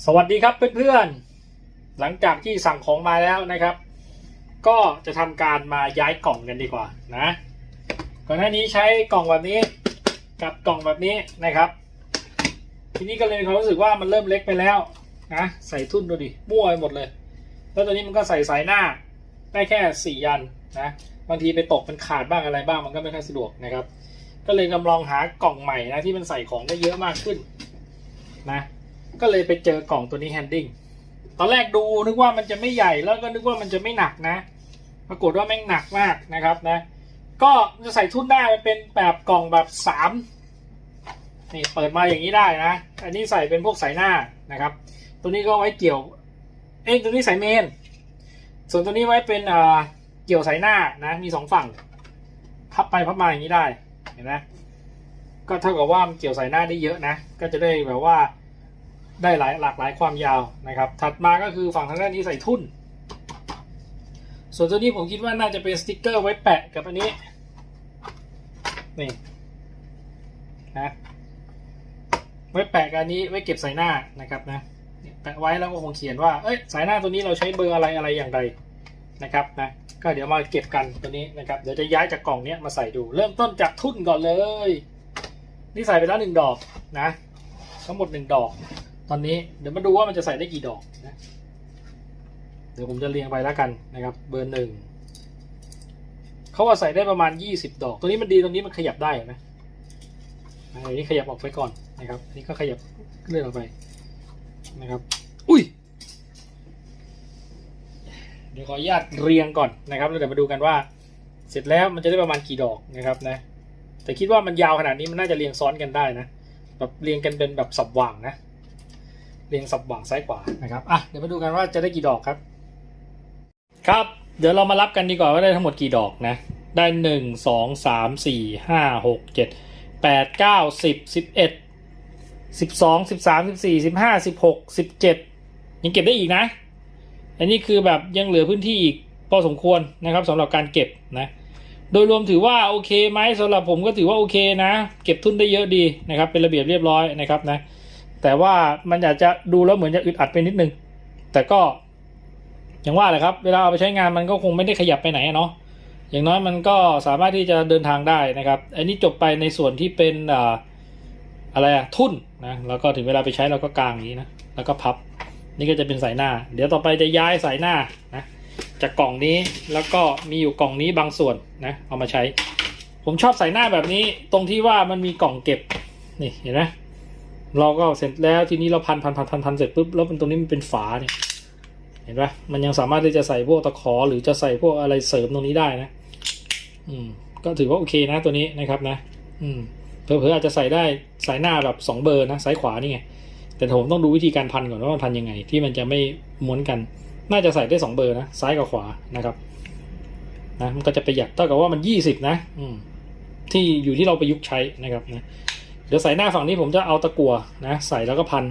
สวัสดีครับเพื่อนๆ หลังจากที่สั่งของมาแล้วนะครับ ก็จะทำการมาย้ายกล่องกันดีกว่านะ ก่อนหน้านี้ใช้กล่องแบบนี้กับกล่องแบบนี้นะครับ ทีนี้ก็เลยมีควารู้สึกว่ามันเริ่มเล็กไปแล้วนะใส่ทุ่นดูดิมั่วไปหมดเลย แล้วตอนนี้มันก็ใส่สายหน้าได้แค่สี่ยันนะบางทีไปตกมันขาดบ้างอะไรบ้างมันก็ไม่ค่อยสะดวกนะครับ ก็เลยกำลังหากล่องใหม่นะที่มันใส่ของได้เยอะมากขึ้นนะ ก็เลยไปเจอกล่องตัวนี้แฮนดิ้งตอนแรกดูนึกว่ามันจะไม่ใหญ่แล้วก็นึกว่ามันจะไม่หนักนะ ปรากฏว่าแม่งหนักมากนะครับนะ ก็จะใส่ทุ่นได้มันเป็นแบบกล่องแบบสามนี่เปิดมาอย่างนี้ได้นะ อันนี้ใส่เป็นพวกสายหน้านะครับ ตัวนี้ก็ไว้เกี่ยว เอ้ยตัวนี้สายเมน ส่วนตัวนี้ไว้เป็นเอ่อเกี่ยวสายหน้านะ มีสองฝั่ง พับไปพับมาอย่างนี้ได้ เห็นไหมก็เท่ากับว่ามันเกี่ยวสายหน้าได้เยอะนะ ก็จะได้แบบว่า ได้หลายหลากหลายความยาวนะครับ ถัดมาก็คือฝั่งทางด้านนี้ใส่ทุ่น ส่วนตัวนี้ผมคิดว่าน่าจะเป็นสติกเกอร์ไว้แปะกับอันนี้ นี่นะไว้แปะกับอันนี้ไว้เก็บสายหน้านะครับนะแปะไว้แล้วก็คงเขียนว่าเอ้ยสายหน้าตัวนี้เราใช้เบอร์อะไรอะไรอย่างไรนะครับนะก็เดี๋ยวมาเก็บกันตัวนี้นะครับเดี๋ยวจะย้ายจากกล่องเนี้ยมาใส่ดู เริ่มต้นจากทุ่นก่อนเลย นี่ใส่ไปแล้วหนึ่งดอกนะ ทั้งหมดหนึ่งดอก อนนี้เดี๋ยวมาดูว่ามันจะใส่ได้กี่ดอกนะเดี๋ยวผมจะเรียงไปแล้วกันนะครับ เบอร์หนึ่งเขาว่าใส่ได้ประมาณยี่สิบดอก ตัวนี้มันดีตรงนี้มันขยับได้เห็นไหมอันนี้ขยับออกไปก่อนนะครับอันนี้ก็ขยับเลื่อนออกไปนะครับ อุ้ย เดี๋ยวขออนุญาตเรียงก่อนนะครับแล้วเดี๋ยวมาดูกันว่า เสร็จแล้วมันจะได้ประมาณกี่ดอกนะครับนะ แต่คิดว่ามันยาวขนาดนี้มันน่าจะเรียงซ้อนกันได้นะ แบบเรียงกันเป็นแบบสับว่างนะ เรียงสับหว่างซ้ายขวานะครับอะเดี๋ยวมาดูกันว่าจะได้กี่ดอกครับ ครับ เดี๋ยวเรามารับกันดีกว่าว่าได้ทั้งหมดกี่ดอกนะได้หนึ่งสองสามสี่ห้าหกเจ็ดแปดเก้าสิบสิบเอ็ดสิบสองสิบสามสิบสี่สิบห้าสิบหกสิบเจ็ดยังเก็บได้อีกนะ อันนี้คือแบบยังเหลือพื้นที่อีกพอสมควรนะครับสำหรับการเก็บนะโดยรวมถือว่าโอเคไหมสำหรับผมก็ถือว่าโอเคนะ เก็บทุนได้เยอะดีนะครับ เป็นระเบียบเรียบร้อยนะครับนะ แต่ว่ามันอาจจะดูแล้วเหมือนจะอึดอัดไปนิดนึง แต่ก็ อย่างว่าแหละครับ เวลาเอาไปใช้งานมันก็คงไม่ได้ขยับไปไหนเนาะอย่างน้อยมันก็สามารถที่จะเดินทางได้นะครับ อันนี้จบไปในส่วนที่เป็นอ่าอะไรอะทุ่นนะแล้วก็ถึงเวลาไปใช้เราก็กางอย่างนี้นะแล้วก็พับ นี่ก็จะเป็นสายหน้า เดี๋ยวต่อไปจะย้ายสายหน้านะจากกล่องนี้แล้วก็มีอยู่กล่องนี้บางส่วนนะเอามาใช้ ผมชอบสายหน้าแบบนี้ตรงที่ว่ามันมีกล่องเก็บนี่เห็นไหม เราก็เสร็จแล้วทีนี้เราพันพันพันพันพันเสร็จปุ๊บแล้วมันตรงนี้มันเป็นฝาเนี่ยเห็นปะมันยังสามารถที่จะใส่พวกตะขอหรือจะใส่พวกอะไรเสริมตรงนี้ได้นะ อืม ก็ถือว่าโอเคนะตัวนี้นะครับนะ อืมเผลอๆอาจจะใส่ได้สายหน้าแบบสองเบอร์นะซ้ายขวานี่ไงแต่ผมต้องดูวิธีการพันก่อนว่ามันพันยังไง ที่มันจะไม่ม้วนกัน น่าจะใส่ได้สองเบอร์นะซ้ายกับขวานะครับนะมันก็จะประหยัดเท่ากับว่ามันยี่สิบนะ อืมที่อยู่ที่เราประยุกต์ใช้นะครับนะ ดี๋ยวใส่หน้าฝั่งนี้ผมจะเอาตะกั่วนะใส่แล้วก็พัน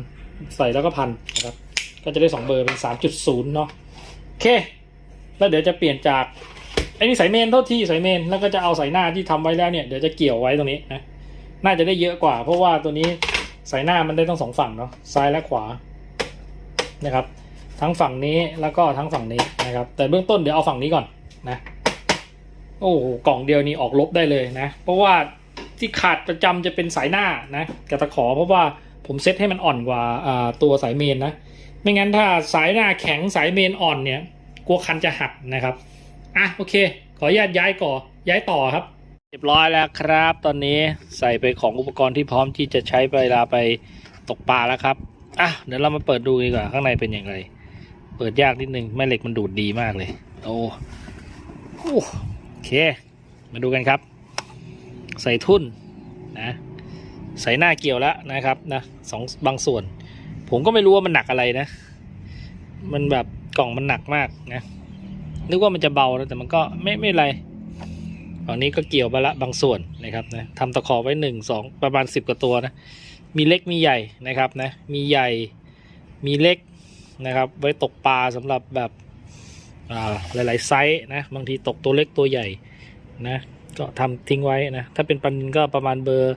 ใส่แล้วก็พันนะครับ ก็จะได้สองเบอร์เป็นสามจุดศูนย์เนาะโอเค แล้วเดี๋ยวจะเปลี่ยนจากไอ้นี่สายเมนเท่าที่สายเมนแล้วก็จะเอาสายหน้าที่ทำไว้แล้วเนี่ยเดี๋ยวจะเกี่ยวไว้ตรงนี้นะน่าจะได้เยอะกว่า เพราะว่าตัวนี้สายหน้ามันได้ต้องสองฝั่งเนาะซ้ายและขวานะครับ ทั้งฝั่งนี้แล้วก็ทั้งฝั่งนี้นะครับ แต่เบื้องต้นเดี๋ยวเอาฝั่งนี้ก่อนนะโอ้โหกล่องเดียวนี้ออกลบได้เลยนะ เพราะว่า ที่ขาดประจำจะเป็นสายหน้านะกับตะขอเพราะว่าผมเซตให้มันอ่อนกว่าตัวสายเมนนะ ไม่งั้นถ้าสายหน้าแข็งสายเมนอ่อนเนี่ยกลัวคันจะหักนะครับอะโอเค ขออนุญาตย้ายก่อย้ายต่อครับเรียบร้อยแล้วครับ ตอนนี้ใส่ไปของอุปกรณ์ที่พร้อมที่จะใช้เวลาไปตกปลาแล้วครับอะเดี๋ยวเรามาเปิดดูดีกว่าข้างในเป็นอย่างไร เปิดยากนิดนึงแม่เหล็กมันดูดดีมากเลย โอ้โอเค มาดูกันครับ ใส่ทุ่นนะใส่หน้าเกี่ยวแล้วนะครับนะสองบางส่วน ผมก็ไม่รู้ว่ามันหนักอะไรนะ มันแบบกล่องมันหนักมากนะนึกว่ามันจะเบานะแต่มันก็ไม่ไม่ไรฝั่งนี้ก็เกี่ยวไปละบางส่วนนะครับนะทำตะขอไว้หนึ่งสองประมาณสิบกว่าตัวนะมีเล็กมีใหญ่นะครับนะมีใหญ่มีเล็กนะครับ ไว้ตกปลาสำหรับแบบอ่าหลาย ๆ ไซส์นะบางทีตกตัวเล็กตัวใหญ่นะ ก็ทำทิ้งไว้นะ ถ้าเป็นปลานินก็ประมาณเบอร์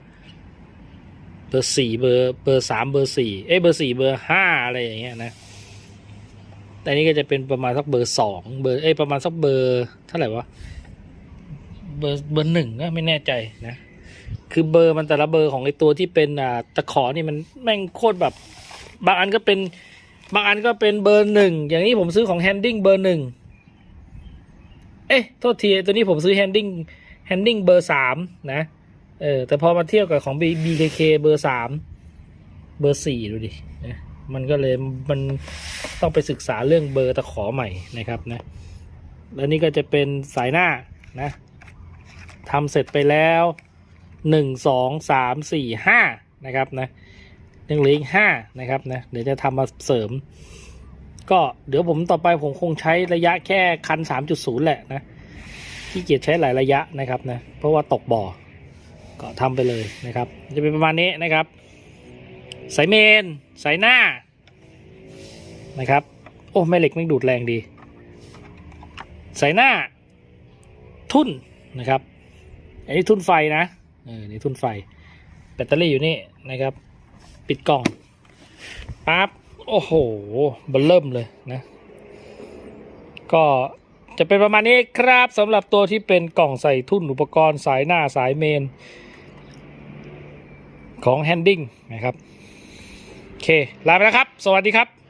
เบอร์สี่เบอร์เบอร์สามเบอร์สี่เอ้เบอร์สี่เบอร์ห้าอะไรอย่างเงี้ยนะแต่นี่ก็จะเป็นประมาณสักเบอร์สองเบอร์เอ้ประมาณสักเบอร์เท่าไหร่วะเบอร์เบอร์หนึ่งก็ไม่แน่ใจนะ คือเบอร์มันแต่ละเบอร์ของไอตัวที่เป็นอ่าตะขอนี่มันแม่งโคตรแบบ บางอันก็เป็นบางอันก็เป็นเบอร์หนึ่งอย่างนี้ผมซื้อของแฮนดิ้งเบอร์หนึ่งเอ๊ะโทษทีตัวนี้ผมซื้อแฮนดิ้ง แฮนดิ้งเบอร์สามนะ เออ แต่พอมาเทียบกับของ BKK เบอร์สามเบอร์สี่ดูดินะมันก็เลยมันต้องไปศึกษาเรื่องเบอร์ตะขอใหม่นะครับนะ แล้วนี่ก็จะเป็นสายหน้านะทำเสร็จไปแล้วหนึ่งสองสามสี่ห้านะครับนะยังเหลืออีกห้านะครับนะเดี๋ยวจะทำมาเสริม ก็เดี๋ยวผมต่อไปผมคงใช้ระยะแค่คันสามจุดศูนย์แหละนะ ที่เกียจใช้หลายระยะนะครับนะเพราะว่าตกบ่อก็ทำไปเลยนะครับ จะเป็นประมาณนี้นะครับ สายเมน สายหน้านะครับ โอ้แม่เหล็กม่งดูดแรงดี สายหน้า ทุ่นนะครับ อันนี้ทุ่นไฟนะเออนี่ทุ่นไฟ แบตเตอรี่อยู่นี่นะครับ ปิดกล่องปั๊บโอ้โหเบันเริ่มเลยนะ ก็ จะเป็นประมาณนี้ครับสำหรับตัวที่เป็นกล่องใส่ทุ่นอุปกรณ์สายหน้าสายเมน ของแฮนดิ้งนะครับ โอเค ลาไปแล้วครับ สวัสดีครับ